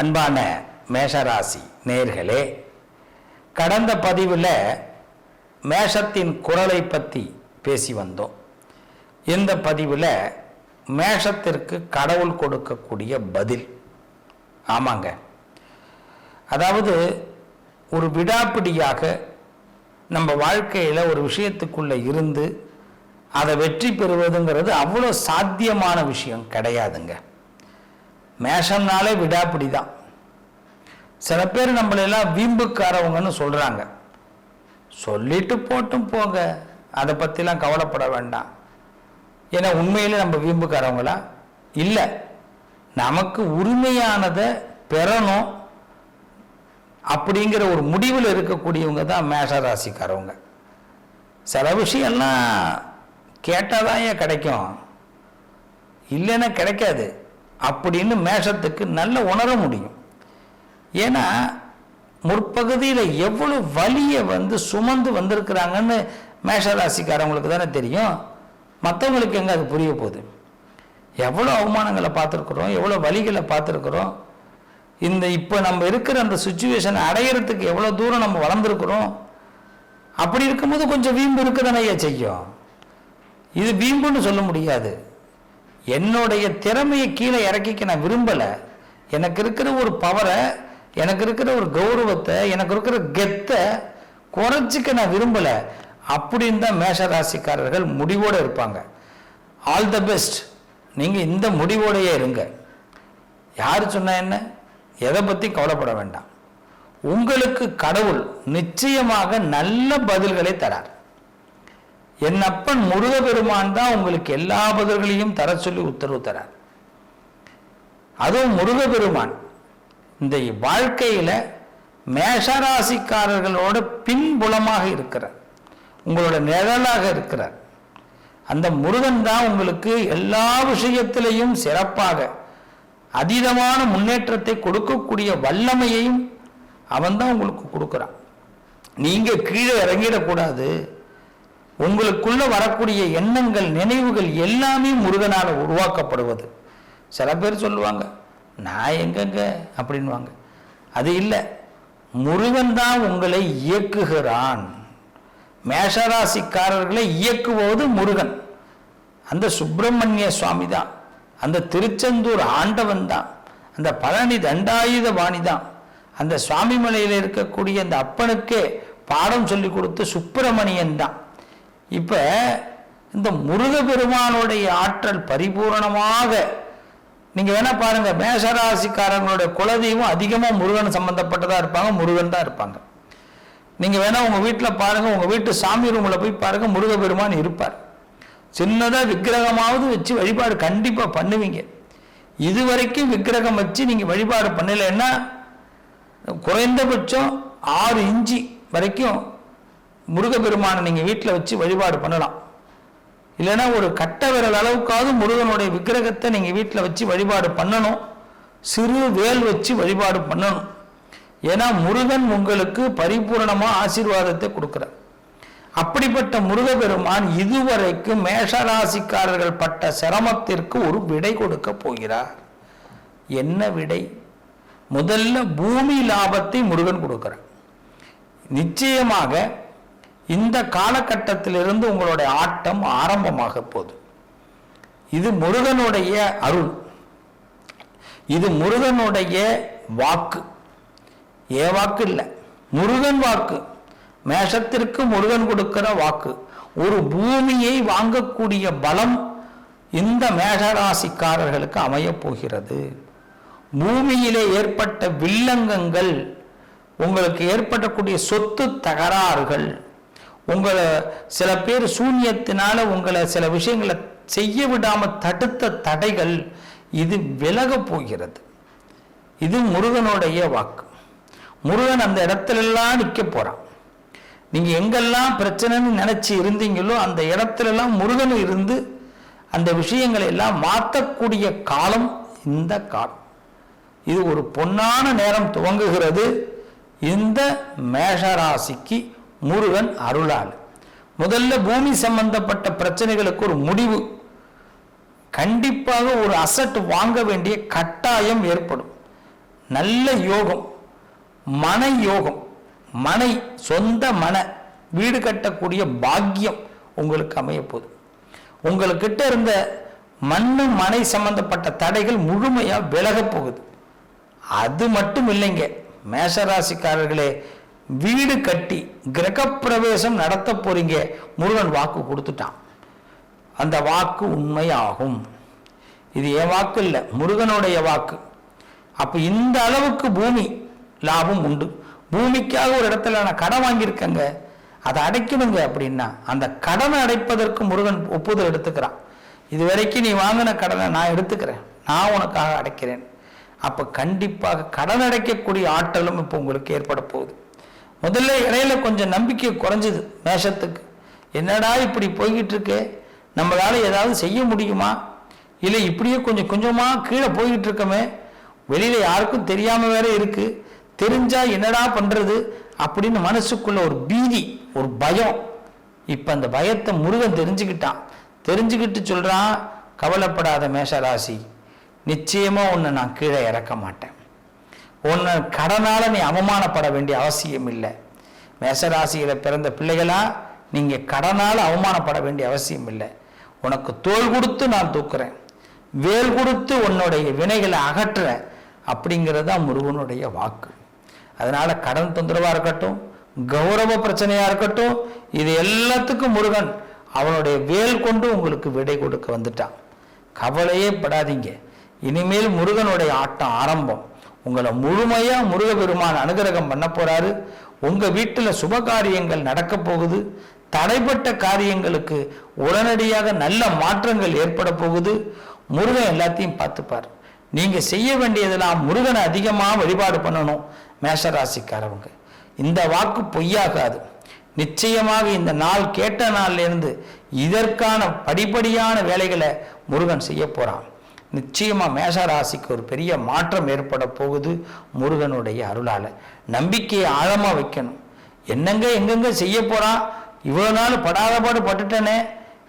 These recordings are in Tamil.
அன்பான மேஷராசி நேர்களே கடந்த பதிவில் மேஷத்தின் குரலை பற்றி பேசி வந்தோம். இந்த பதிவில் மேஷத்திற்கு கடவுள் கொடுக்கக்கூடிய பதில். ஆமாங்க. அதாவது ஒரு விடாப்பிடியாக நம்ம வாழ்க்கையில் ஒரு விஷயத்துக்குள்ளே இருந்து அதை வெற்றி பெறுவதுங்கிறது அவ்வளோ சாத்தியமான விஷயம் கிடையாதுங்க. மேஷம்னாலே விடாப்பிடி தான் சில பேர் நம்மளெல்லாம் வீம்புக்காரவங்கன்னு சொல்கிறாங்க சொல்லிட்டு போட்டும் போங்க. அதை பற்றிலாம் கவலைப்பட வேண்டாம். ஏன்னா உண்மையிலே நம்ம வீம்புக்காரவங்களா? இல்லை. நமக்கு உரிமையானதை பெறணும். அப்படிங்கிற ஒரு முடிவில் இருக்கக்கூடியவங்க தான் மேஷ ராசிக்காரவங்க சில விஷயம்லாம் கேட்டால் தான் ஏன் கிடைக்கும்? இல்லைன்னா கிடைக்காது. அப்படின்னு மேஷத்துக்கு நல்ல உணர முடியும். ஏன்னா முற்பகுதியில் எவ்வளோ வலியை வந்து சுமந்து வந்திருக்கிறாங்கன்னு மேஷராசிக்காரவங்களுக்கு தானே தெரியும். மற்றவங்களுக்கு எங்கே அது புரிய போகுது? எவ்வளோ அவமானங்களை பார்த்துருக்குறோம் எவ்வளோ வலிகளை பார்த்துருக்குறோம். இந்த இப்போ நம்ம இருக்கிற அந்த சுச்சுவேஷனை அடையிறதுக்கு எவ்வளோ தூரம் நம்ம வளர்ந்துருக்குறோம். அப்படி இருக்கும்போது கொஞ்சம் வீம்பு இருக்க தானே செய்யும்? இது வீம்புன்னு சொல்ல முடியாது. என்னுடைய திறமையை கீழே இறக்கிக்க நான் விரும்பலை. எனக்கு இருக்கிற ஒரு பவரை எனக்கு இருக்கிற ஒரு கௌரவத்தை எனக்கு இருக்கிற கெத்தை குறைச்சிக்க நான் விரும்பலை. அப்படின்னு தான் மேஷராசிக்காரர்கள் முடிவோடு இருப்பாங்க. ஆல் த பெஸ்ட் நீங்கள் இந்த முடிவோடையே இருங்க. யார் சொன்னால் என்ன? எதை பற்றி கவலைப்பட வேண்டாம். உங்களுக்கு கடவுள் நிச்சயமாக நல்ல பதில்களை தரார். என் அப்பன் முருகபெருமான் தான் உங்களுக்கு எல்லா பதில்களையும் தர சொல்லி உத்தரவு தரார். அதுவும் முருகபெருமான். இந்த வாழ்க்கையில மேஷராசிக்காரர்களோட பின்புலமாக இருக்கிறார். உங்களோட நிழலாக இருக்கிறார். அந்த முருகன் தான் உங்களுக்கு எல்லா விஷயத்திலையும் சிறப்பாக அதீதமான முன்னேற்றத்தை கொடுக்கக்கூடிய வல்லமையையும் அவன் தான் உங்களுக்கு கொடுக்குறான். நீங்க கீழே இறங்கிடக்கூடாது. உங்களுக்குள்ள வரக்கூடிய எண்ணங்கள் நினைவுகள் எல்லாமே முருகனால் உருவாக்கப்படுவது. சில பேர் சொல்லுவாங்க நான் எங்கெங்க? அப்படின்வாங்க அது இல்லை. முருகன் தான் உங்களை இயக்குகிறான். மேஷராசிக்காரர்களை இயக்குவது முருகன். அந்த சுப்பிரமணிய சுவாமி தான். அந்த திருச்செந்தூர் ஆண்டவன் தான். அந்த பழனி தண்டாயுத வாணி தான். அந்த சுவாமி மலையில் இருக்கக்கூடிய அந்த அப்பனுக்கே பாடம் சொல்லி கொடுத்த சுப்பிரமணியன் தான். இப்போ இந்த முருகபெருமானுடைய ஆற்றல் பரிபூரணமாக நீங்க வேணா பாருங்க மேஷராசிக்காரங்களுடைய குலதெய்வம் அதிகமா முருகன் சம்பந்தப்பட்டதா இருப்பாங்க முருகன் தான் இருப்பாங்க. நீங்க வேணா உங்க வீட்டில் பாருங்க உங்க வீட்டு சாமி ரூம்ல போய் பாருங்க முருகபெருமான் இருப்பார். சின்னதா விக்கிரகமாவது வச்சு வழிபாடு கண்டிப்பா பண்ணுவீங்க. இது வரைக்கும் விக்கிரகம் வச்சு நீங்க வழிபாடு பண்ணலைன்னா குறைந்தபட்சம் ஆறு இஞ்சி வரைக்கும் முருகப்பெருமானை நீங்கள் வீட்டில் வச்சு வழிபாடு பண்ணலாம். இல்லைன்னா ஒரு கட்ட விரல் அளவுக்காவது முருகனுடைய விக்கிரகத்தை நீங்கள் வீட்டில் வச்சு வழிபாடு பண்ணணும். சிறு வேல் வச்சு வழிபாடு பண்ணணும். ஏன்னா முருகன் உங்களுக்கு பரிபூர்ணமாக ஆசீர்வாதத்தை கொடுக்கிறார். அப்படிப்பட்ட முருகபெருமான் இதுவரைக்கும் மேஷராசிக்காரர்கள் பட்ட சிரமத்திற்கு ஒரு விடை கொடுக்க போகிறார். என்ன விடை? முதல்ல பூமி லாபத்தை முருகன் கொடுக்குறார். நிச்சயமாக இந்த காலகட்டத்திலிருந்து உங்களுடைய ஆட்டம் ஆரம்பமாக போகுது. இது முருகனுடைய அருள். இது முருகனுடைய வாக்கு. ஏ வாக்கு இல்லை. முருகன் வாக்கு. மேஷத்திற்கு முருகன் கொடுக்கிற வாக்கு. ஒரு பூமியை வாங்கக்கூடிய பலம் இந்த மேஷராசிக்காரர்களுக்கு அமையப் போகிறது. பூமியிலே ஏற்பட்ட வில்லங்கங்கள் உங்களுக்கு ஏற்படக்கூடிய சொத்து தகராறுகள் உங்களை சில பேர் சூன்யத்தினால உங்களை சில விஷயங்களை செய்ய விடாம தடுத்த தடைகள் இது விலக போகிறது. இது முருகனுடைய வாக்கு. முருகன் அந்த இடத்துலலாம் நிற்க போறான். நீங்க எங்கெல்லாம் பிரச்சனைன்னு நினைச்சு இருந்தீங்களோ அந்த இடத்துலலாம் முருகன் இருந்து அந்த விஷயங்களை எல்லாம் மாற்றக்கூடிய காலம் இந்த காலம். இது ஒரு பொன்னான நேரம் துவங்குகிறது. இந்த மேஷராசிக்கு முருகன் அருளால். முதல்ல பூமி சம்பந்தப்பட்ட பிரச்சனைகளுக்கு ஒரு முடிவு. கண்டிப்பாக ஒரு அசட் வாங்க வேண்டிய கட்டாயம் ஏற்படும். நல்ல யோகம் மன யோகம் மனை சொந்த மன வீடு கட்டக்கூடிய பாக்கியம் உங்களுக்கு அமைய போகுது உங்களுக்கிட்ட இருந்த மண்ணு மனை சம்பந்தப்பட்ட தடைகள் முழுமையாக விலகப் போகுது. அது மட்டும் இல்லைங்க. மேஷராசிக்காரர்களே வீடு கட்டி கிரகப்பிரவேசம் நடத்த போறீங்க. முருகன் வாக்கு கொடுத்துட்டான். அந்த வாக்கு உண்மையாகும். இது என் வாக்கு இல்லை முருகனுடைய வாக்கு. அப்போ இந்த அளவுக்கு பூமி லாபம் உண்டு. பூமிக்காக ஒரு இடத்துல நான் கடன் வாங்கியிருக்கேங்க. அதை அடைக்கணுங்க அப்படின்னா அந்த கடனை அடைப்பதற்கு முருகன் ஒப்புதல் எடுத்துக்கிறான். இது வரைக்கும் நீ வாங்கின கடனை நான் எடுத்துக்கிறேன். நான் உனக்காக அடைக்கிறேன். அப்போ கண்டிப்பாக கடன் அடைக்கக்கூடிய ஆற்றலும் இப்போ உங்களுக்கு ஏற்பட போகுது. முதல்ல இடையில கொஞ்சம் நம்பிக்கை குறைஞ்சது மேஷத்துக்கு என்னடா இப்படி போய்கிட்டு இருக்கே நம்மளால ஏதாவது செய்ய முடியுமா? இல்லை இப்படியே கொஞ்சம் கொஞ்சமா கீழே போய்கிட்டு இருக்கமே வெளியில யாருக்கும் தெரியாம வேற இருக்கு. தெரிஞ்சா என்னடா பண்றது? அப்படின்னு மனசுக்குள்ள ஒரு பீதி ஒரு பயம். இப்ப அந்த பயத்தை முருகன் தெரிஞ்சுக்கிட்டான். தெரிஞ்சுக்கிட்டு சொல்றான் கவலைப்படாத மேஷராசி. நிச்சயமா உன்னை நான் கீழே இறக்க மாட்டேன். உன்னை கடனால நீ அவமானப்பட வேண்டிய அவசியம் இல்லை. மேசராசியில பிறந்த பிள்ளைகளா நீங்க கடனால அவமானப்பட வேண்டிய அவசியம் இல்லை. உனக்கு தோல் கொடுத்து நான் தூக்குறேன். வேல் கொடுத்து உன்னுடைய வினைகளை அகற்றுறேன். அப்படிங்கிறது தான் முருகனுடைய வாக்கு. அதனால கடன் தொந்தரவா இருக்கட்டும் கௌரவ பிரச்சனையா இருக்கட்டும் இது எல்லாத்துக்கும் முருகன் அவனுடைய வேல் கொண்டு உங்களுக்கு விடை கொடுக்க வந்துட்டான். கவலையே படாதீங்க. இனிமேல் முருகனுடைய ஆட்டம் ஆரம்பம். உங்களை முழுமையா முருகபெருமான் அனுகிரகம் பண்ண போறாரு. உங்கள் வீட்டில் சுப காரியங்கள் நடக்க போகுது. தடைப்பட்ட காரியங்களுக்கு உடனடியாக நல்ல மாற்றங்கள் ஏற்பட போகுது. முருகன் எல்லாத்தையும் பார்த்துப்பார். நீங்கள் செய்ய வேண்டியதெல்லாம் முருகனை அதிகமாக வழிபாடு பண்ணணும் மேஷராசிக்காரவங்க. இந்த வாக்கு பொய்யாகாது. நிச்சயமாக இந்த நாள் கேட்ட நாள்ல இருந்து இதற்கான படிப்படியான வேலைகளை முருகன் செய்ய போகிறான் நிச்சயமா மேஷராசிக்கு ஒரு பெரிய மாற்றம் ஏற்பட போகுது முருகனுடைய அருளால. நம்பிக்கையை ஆழமா வைக்கணும். என்னங்க எங்கெங்க செய்ய போறான் இவ்வளவு நாள் படாத பாடு பட்டுட்டேனே.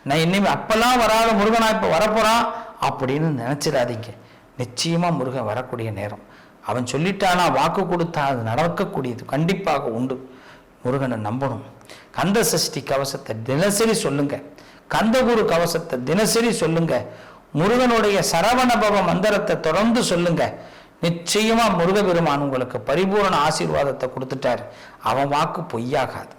நான் இனிமே அப்போல்லாம் வராத முருகனா இப்ப வரப்போறான் அப்படின்னு நினைச்சிடாதீங்க. நிச்சயமா முருகன் வரக்கூடிய நேரம். அவன் சொல்லிட்டானா வாக்கு கொடுத்தா அது நடக்கக்கூடியது. கண்டிப்பாக உண்டு. முருகனை நம்பணும். கந்த சஷ்டி கவசத்தை தினசரி சொல்லுங்க. கந்தகுரு கவசத்தை தினசரி சொல்லுங்க. முருகனுடைய சரவணபவ மந்திரத்தை தொடர்ந்து சொல்லுங்க. நிச்சயமா முருகபெருமான் உங்களுக்கு பரிபூரண ஆசீர்வாதத்தை கொடுத்துட்டாரு. அவன் வாக்கு பொய்யாகாது.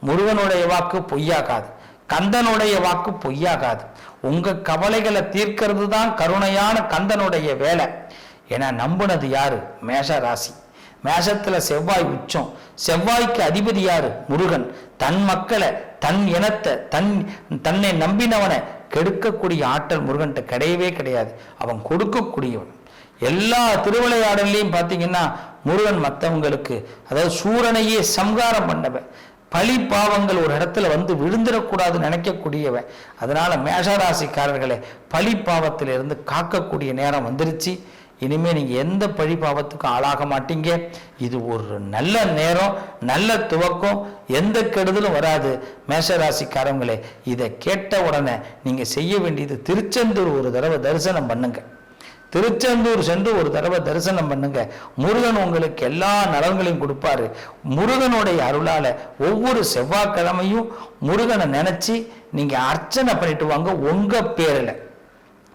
முருகனுடைய வாக்கு பொய்யாகாது. கந்தனுடைய வாக்கு பொய்யாகாது. உங்க கவலைகளை தீர்க்கிறது தான் கருணையான கந்தனுடைய வேலை. ஏன்னா நம்புனது யாரு? மேஷ ராசி. மேஷத்துல செவ்வாய் உச்சம். செவ்வாய்க்கு அதிபதி யாரு? முருகன். தன் மக்களை தன் இனத்தை தன் தன்னை நம்பினவனை கெடுக்கக்கூடிய ஆற்றல் முருகன்ட்ட கிடையவே கிடையாது. அவன் கொடுக்கக்கூடியவன். எல்லா திருவிளையாடல்லையும் பார்த்தீங்கன்னா முருகன் மற்றவங்களுக்கு அதாவது சூரனையே சம்காரம் பண்ணவன். பழி பாவங்கள் ஒரு இடத்துல வந்து விழுந்துடக்கூடாதுன்னு நினைக்கக்கூடியவன். அதனால மேஷராசிக்காரர்களை பழி பாவத்திலிருந்து காக்கக்கூடிய நேரம் வந்துருச்சு. இனிமே நீங்க எந்த பழி பாவத்துக்கும் ஆளாக மாட்டீங்க. இது ஒரு நல்ல நேரம் நல்ல துவக்கம் எந்த கெடுதலும் வராது. மேஷராசிக்காரங்களே இதை கேட்ட உடனே நீங்க செய்ய வேண்டியது திருச்செந்தூர் ஒரு தடவை தரிசனம் பண்ணுங்க. திருச்செந்தூர் சென்று ஒரு தடவை தரிசனம் பண்ணுங்க. முருகன் உங்களுக்கு எல்லா நலன்களையும் கொடுப்பாரு. முருகனுடைய அருளால ஒவ்வொரு செவ்வாய்க்கிழமையும் முருகனை நினைச்சு நீங்க அர்ச்சனை பண்ணிட்டு வாங்க உங்க பேரில்.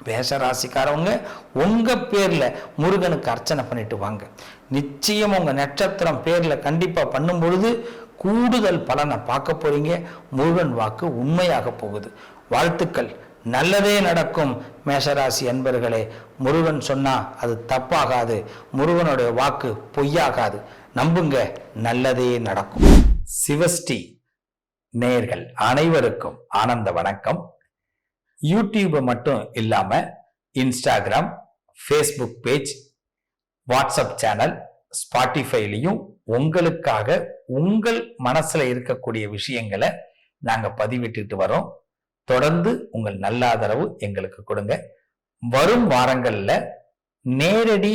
மேஷராசிக்காரவங்க உங்க பேரில் முருகனுக்கு அர்ச்சனை பண்ணிட்டு வாங்க. நிச்சயம் உங்கள் நட்சத்திரம் பேர்ல கண்டிப்பாக பண்ணும் பொழுது கூடுதல் பலனை பார்க்க போறீங்க. முருகன் வாக்கு உண்மையாக போகுது. வாழ்த்துக்கள். நல்லதே நடக்கும் மேஷராசி அன்பர்களே. முருகன் சொன்னா அது தப்பாகாது. முருகனுடைய வாக்கு பொய்யாகாது. நம்புங்க நல்லதே நடக்கும். சிவஸ்டி நேர்கள் அனைவருக்கும் ஆனந்த வணக்கம். யூடியூபை மட்டும் இல்லாமல் Instagram Facebook page WhatsApp channel ஸ்பாட்டிஃபைலையும் உங்களுக்காக உங்கள் மனசில் இருக்கக்கூடிய விஷயங்களை நாங்கள் பதிவிட்டுட்டு வரோம். தொடர்ந்து உங்கள் நல்ல ஆதரவு எங்களுக்கு கொடுங்க. வரும் வாரங்களில் நேரடி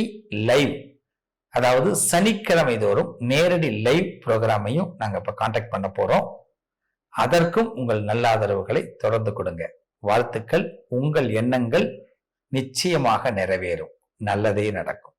லைவ் அதாவது சனிக்கிழமை தோறும் நேரடி லைவ் ப்ரோக்ராமையும் நாங்கள் இப்போ காண்டாக்ட் பண்ண போகிறோம் அதற்கும் உங்கள் நல்ல ஆதரவுகளை தொடர்ந்து கொடுங்க. வாழ்த்துக்கள். உங்கள் எண்ணங்கள் நிச்சயமாக நிறைவேறும். நல்லதே நடக்கும்.